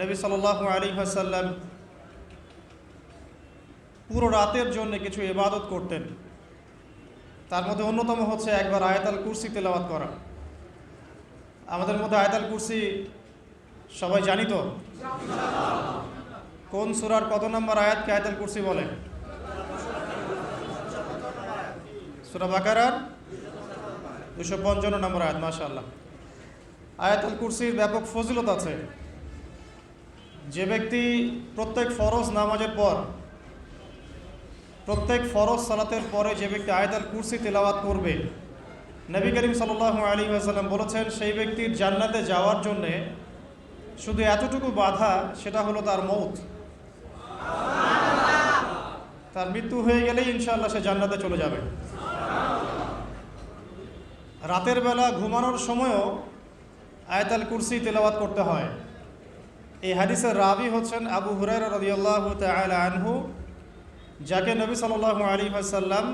নবী সাল আলী হাসাল্লাম পুরো রাতের জন্য কিছু ইবাদত করতেন। তার মধ্যে অন্যতম হচ্ছে একবার আয়তাল কুরসি তেলাওয়াত করা। আমাদের মধ্যে আয়তাল কুরসি সবাই জানি তো? কোন সুরার কত নম্বর আয়াতকে আয়তাল কুরসি বলে? সুরা বাকারার দুশো পঞ্চান্ন নম্বর আয়াত মাশাল্লাহ আয়াতুল কুরসির ব্যাপক ফজিলত আছে। যে ব্যক্তি প্রত্যেক ফরজ নামাজের পর, প্রত্যেক ফরজ সালাতের পরে যে ব্যক্তি আয়াতুল কুরসি তেলাওয়াত করবে, নবী করিম সাল্লাল্লাহু আলী আসাল্লাম বলেছেন, সেই ব্যক্তির জান্নাতে যাওয়ার জন্যে শুধু এতটুকু বাধা, সেটা হলো তার মৌত তার মৃত্যু হয়ে গেলেই ইনশাআল্লাহ সে জান্নাতে চলে যাবে। রাতের বেলা ঘুমানোর সময়ও আয়তাল কুরসি তেলাওয়াত করতে হয়। এই হাদিসের রাবি হচ্ছেন আবু হুরাই রদিয়াল্লাহ আনহু, যাকে নবী সাল্লাহ আলী আসাল্লাম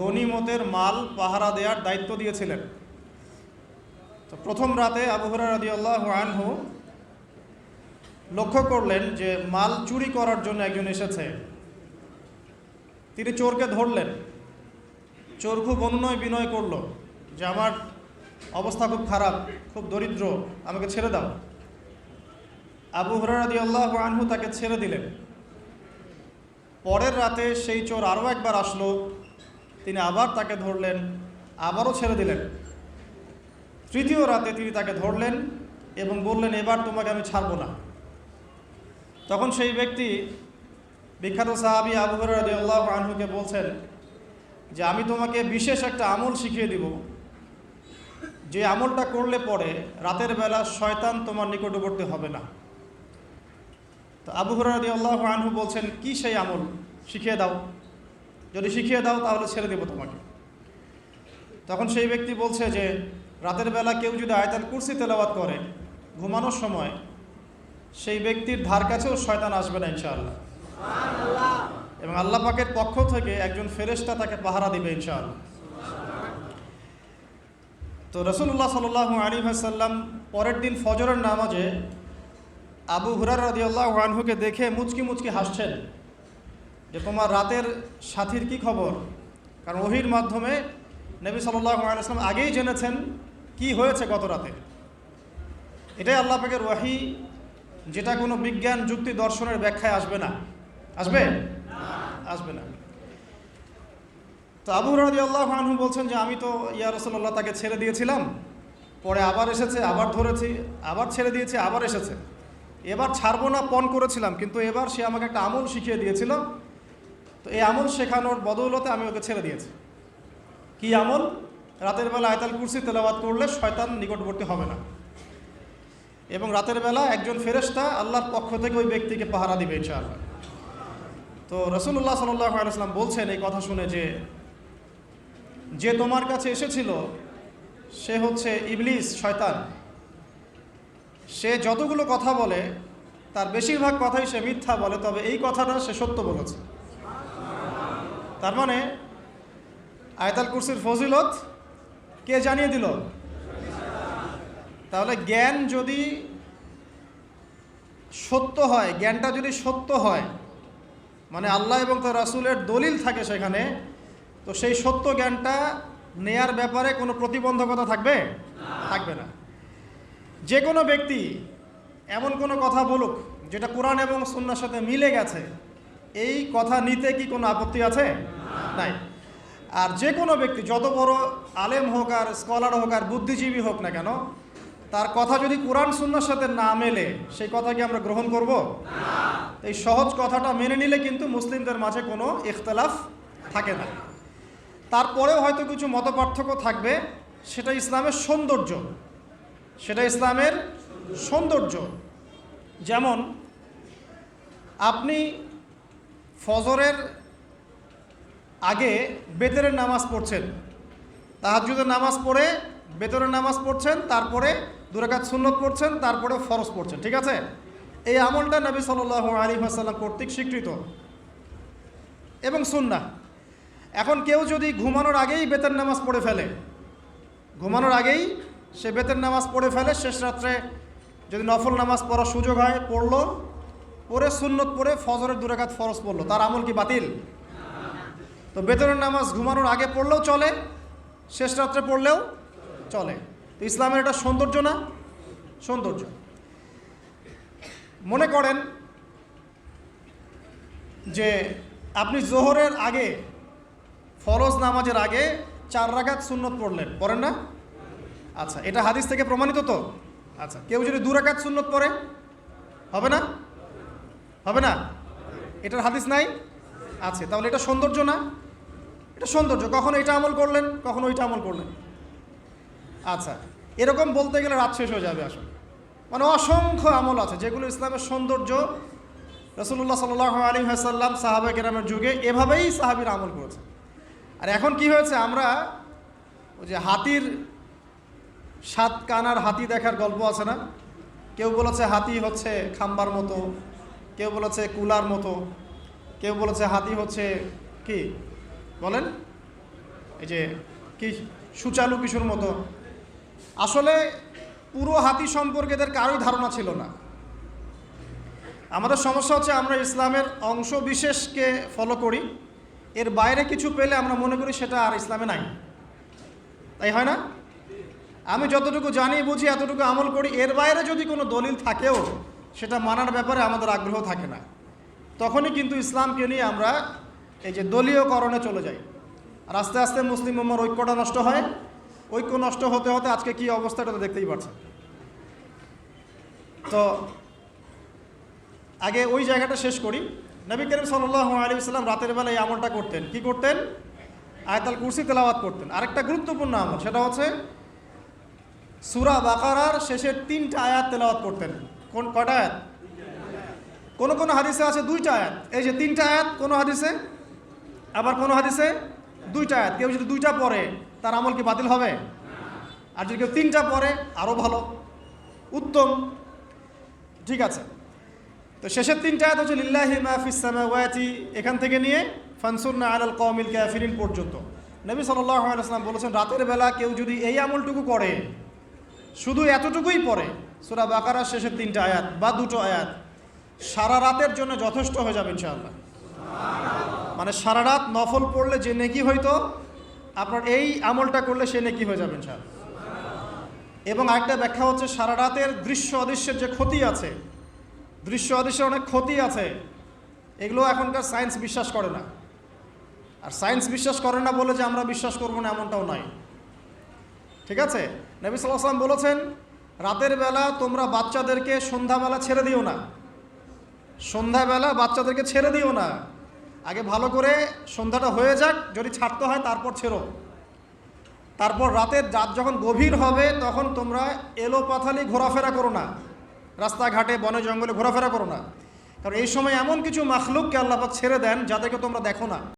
গনিমতের মাল, পাহারা দেওয়ার দায়িত্ব দিয়েছিলেন। তো প্রথম রাতে আবু হুরাই রদিয়াল্লাহ আনহু লক্ষ্য করলেন যে মাল চুরি করার জন্য একজন এসেছে। তিনি চোরকে ধরলেন। চোর খুব অনুনয় বিনয় করল যে, আমার অবস্থা খুব খারাপ, খুব দরিদ্র, আমাকে ছেড়ে দাও। আবু হরাদি আল্লাহ আনহু তাকে ছেড়ে দিলেন। পরের রাতে সেই চোর আরও একবার আসলো। তিনি আবার তাকে ধরলেন, আবারও ছেড়ে দিলেন। তৃতীয় রাতে তিনি তাকে ধরলেন এবং বললেন, এবার তোমাকে আমি ছাড়বো না। তখন সেই ব্যক্তি বিখ্যাত সাহাবি আবু হরাদি আল্লাহ আনহুকে বলছেন যে, আমি তোমাকে বিশেষ একটা আমল শিখিয়ে দিব। যে আমলটা করলে পরে রাতের বেলা শয়তান তোমার নিকটবর্তী হবে না। তো আবু হরাদি আল্লাহ আনহু বলছেন কি সেই আমল? শিখিয়ে দাও। যদি শিখিয়ে দাও তাহলে ছেড়ে দেবো তোমাকে। তখন সেই ব্যক্তি বলছে যে রাতের বেলা কেউ যদি আয়তাল কুরসি তেলাওয়াত করে ঘুমানোর সময় সেই ব্যক্তির ধার কাছেও শয়তান আসবে না ইনশাআল্লাহ। এবং আল্লাহ পাকের পক্ষ থেকে একজন ফেরেস্তা তাকে পাহারা দিবে ইনশাআল্লাহ। তো রসুল্লাহ সাল আলী ভাসাল্লাম পরের দিন ফজরের নামাজে আবু হুরার রদিয়াল্লাহ আনহুকে দেখে মুচকি মুচকি হাসছেন যে, তোমার রাতের সাথীর কি খবর? কারণ ওহির মাধ্যমে নবী আলাইসলাম আগেই জেনেছেন কি হয়েছে গত রাতে। এটাই আল্লাহ পাকের ওয়াহি, যেটা কোনো বিজ্ঞান যুক্তি দর্শনের ব্যাখ্যায় আসবে না। আসবে? আসবে না। তো আবু রাজি আল্লাহ আনহু বলছেন যে, আমি তো ইয়া রসল্লাহ তাকে ছেড়ে দিয়েছিলাম, পরে আবার এসেছে, আবার ধরেছি, আবার ছেড়ে দিয়েছে, আবার এসেছে। এবার ছাড়বো না, পণ করেছিলাম, কিন্তু এবার সে আমাকে একটা আমল শিখিয়ে দিয়েছিল। তো এই আমল শেখানোর বদৌলতে আমি ওকে ছেড়ে দিয়েছি। কি আমল? রাতের বেলা আয়তাল কুরসি তেলাবাদ করলে শয়তান নিকটবর্তী হবে না। এবং রাতের বেলা একজন ফেরেস্তা আল্লাহর পক্ষ থেকে ওই ব্যক্তিকে পাহারা দিবে, ইনশাআল্লাহ। তো রসুল্লাহ সাল্লাহ আলাইসলাম বলছেন এই কথা শুনে যে যে তোমার কাছে এসেছিল, সে হচ্ছে ইবলিস, শয়তান। সে যতগুলো কথা বলে, তার বেশিরভাগ কথাই সে মিথ্যা বলে, তবে এই কথাটা সে সত্য বলেছে। তার মানে আয়তাল কুরসির ফজিলত কে জানিয়ে দিল? তাহলে জ্ঞান যদি সত্য হয়, জ্ঞানটা যদি সত্য হয় মানে আল্লাহ এবং তার রাসুলের দলিল থাকে সেখানে, তো সেই সত্য জ্ঞানটা নেয়ার ব্যাপারে কোনো প্রতিবন্ধকতা থাকবে? থাকবে না। যে কোনো ব্যক্তি এমন কোনো কথা বলুক যেটা কোরআন এবং সুন্নার সাথে মিলে গেছে, এই কথা নিতে কি কোনো আপত্তি আছে? নাই। আর যে কোনো ব্যক্তি, যত বড় আলেম হোক আর স্কলার হোক আর বুদ্ধিজীবী হোক না কেন, তার কথা যদি কোরআন সুন্নার সাথে না মেলে, সেই কথা কি আমরা গ্রহণ করব? এই সহজ কথাটা মেনে নিলে কিন্তু মুসলিমদের মাঝে কোনো ইখতলাফ থাকে না। তারপরেও হয়তো কিছু মত পার্থক্য থাকবে, সেটা ইসলামের সৌন্দর্য। সেটা ইসলামের সৌন্দর্য। যেমন, আপনি ফজরের আগে বেতরের নামাজ পড়ছেন তাহাজুদের নামাজ পড়ে বেতরের নামাজ পড়ছেন, তারপরে দুরাকাত সুন্নত পড়ছেন, তারপরে ফরজ পড়ছেন, ঠিক আছে? এই আমলটা নবী সাল আলী আসাল্লাম কর্তৃক স্বীকৃত এবং সুন্না এখন কেউ যদি ঘুমানোর আগেই বেতের নামাজ পড়ে ফেলে, ঘুমানোর আগেই সে বেতের নামাজ পড়ে ফেলে, শেষ রাত্রে যদি নফল নামাজ পড়ার সুযোগ হয়, পড়ল, পড়ে সুন্নত পড়ে ফজরের দুরাকাত ফরজ পড়ল। তার আমল কি বাতিল? তো বেতনের নামাজ ঘুমানোর আগে পড়লেও চলে, শেষ রাত্রে পড়লেও চলে। তো ইসলামের এটা সৌন্দর্য না? সৌন্দর্য। মনে করেন যে আপনি জোহরের আগে, ফরজ নামাজের আগে চার রাকাত সুন্নত পড়লেন। পড়েন না? আচ্ছা এটা হাদিস থেকে প্রমাণিত তো? আচ্ছা কেউ যদি দু রাকাত সুন্নত পড়ে, হবে না? হবে না? এটার হাদিস নাই? আছে, তাহলে এটা সৌন্দর্য না? এটা সৌন্দর্য, কখন এটা আমল করলেন, কখন ওইটা আমল করলেন। আচ্ছা এরকম বলতে গেলে রাত শেষ হয়ে যাবে আসলে। মানে অসংখ্য আমল আছে, যেগুলো ইসলামের সৌন্দর্য রসুল্লাহ সাল আলী হাসাল্লাম সাহাবা কেরামের যুগে এভাবেই সাহাবির আমল করেছে। আর এখন কি হয়েছে, আমরা ওই যে হাতির সাত কানার হাতি দেখার গল্প আছে না? কেউ বলেছে হাতি হচ্ছে খাম্বার মতো, কেউ বলেছে কুলার মতো, কেউ বলেছে হাতি হচ্ছে কি? বলেন। এই যে কি সুচালু কিশোর মতো। আসলে পুরো হাতি সম্পর্কে এদের কারোই ধারণা ছিল না। আমাদের সমস্যা হচ্ছে আমরা ইসলামের অংশ বিশেষকে ফলো করি। এর বাইরে কিছু পেলে আমরা মনে করি সেটা আর ইসলামে নাই। তাই হয় না? আমি যতটুকু জানি, বুঝি, এতটুকু আমল করি। এর বাইরে যদি কোনো দলিল থাকেও, সেটা মানার ব্যাপারে আমাদের আগ্রহ থাকে না। তখনই কিন্তু ইসলামকে নিয়ে আমরা এই যে দলীয়করণে চলে যাই। আর আস্তে আস্তে মুসলিম উম্মার ঐক্যটা নষ্ট হয়। ঐক্য নষ্ট হতে হতে আজকে কী অবস্থাটা দেখতেই পাচ্ছেন তো, আগে ওই জায়গাটা শেষ করি। নবী করিম সাল্লাহ আলী সাল্লাম রাতের বেলা এই আমলটা করতেন। কি করতেন? আয়তাল কুরসি তেলাওয়াত করতেন। আরেকটা গুরুত্বপূর্ণ আমল, সেটা হচ্ছে সুরা বাকারার শেষের তিনটা আয়াত তেলাওয়াত করতেন। কোন কটা আয়াত? কোন কোন হাদিসে আছে দুইটা আয়াত। এই যে তিনটা আয়াত, কোন হাদিসে? আবার কোন হাদিসে? দুইটা আয়াত। কেউ যদি দুইটা পড়ে, তার আমল কি বাতিল হবে? আর যদি কেউ তিনটা পড়ে আরও ভালো। উত্তম। ঠিক আছে। তো শেষের তিনটা আয়াত হচ্ছে, লিল্লাহি মাহফিস এখান থেকে নিয়ে, ফানসুরনা আলাল কওমিল কাফিরিন পর্যন্ত। নবী ওয়াসাল্লাম বলেছেন, রাতের বেলা কেউ যদি এই আমলটুকু করে শুধু এতটুকুই পড়ে, সূরা বাকারার শেষের তিনটা আয়াত বা দুটো আয়াত, সারা রাতের জন্য যথেষ্ট হয়ে যাবে ইনশাআল্লাহ। মানে সারা রাত নফল পড়লে যে নেকি হইতো, আপনার এই আমলটা করলে সে নেকি হয়ে যাবে ইনশাআল্লাহ। এবং আরেকটা ব্যাখ্যা হচ্ছে সারা রাতের দৃশ্য অদৃশ্যের যে ক্ষতি আছে, দৃশ্য অদৃশ্যের অনেক ক্ষতি আছে, এগুলো এখনকার সায়েন্স বিশ্বাস করে না। আর সায়েন্স বিশ্বাস করে না বলে যে আমরা বিশ্বাস করব না এমনটাও নয়। ঠিক আছে? নবী সাল্লাম বলেছেন, রাতের বেলা তোমরা বাচ্চাদেরকে সন্ধ্যাবেলা ছেড়ে দিও না। সন্ধ্যাবেলা বাচ্চাদেরকে ছেড়ে দিও না। আগে ভালো করে সন্ধ্যাটা হয়ে যাক, যদি ছাড়তে হয় তারপর ছেড়ো। তারপর রাতের রাত যখন গভীর হবে, তখন তোমরা এলো পাথালি ঘোরাফেরা করো না। রাস্তাঘাটে, বনে, জঙ্গলে ঘোরাফেরা করো না। কারণ এই সময় এমন কিছু মাখলুককে আল্লাপাক ছেড়ে দেন, যাদেরকে তোমরা দেখো না।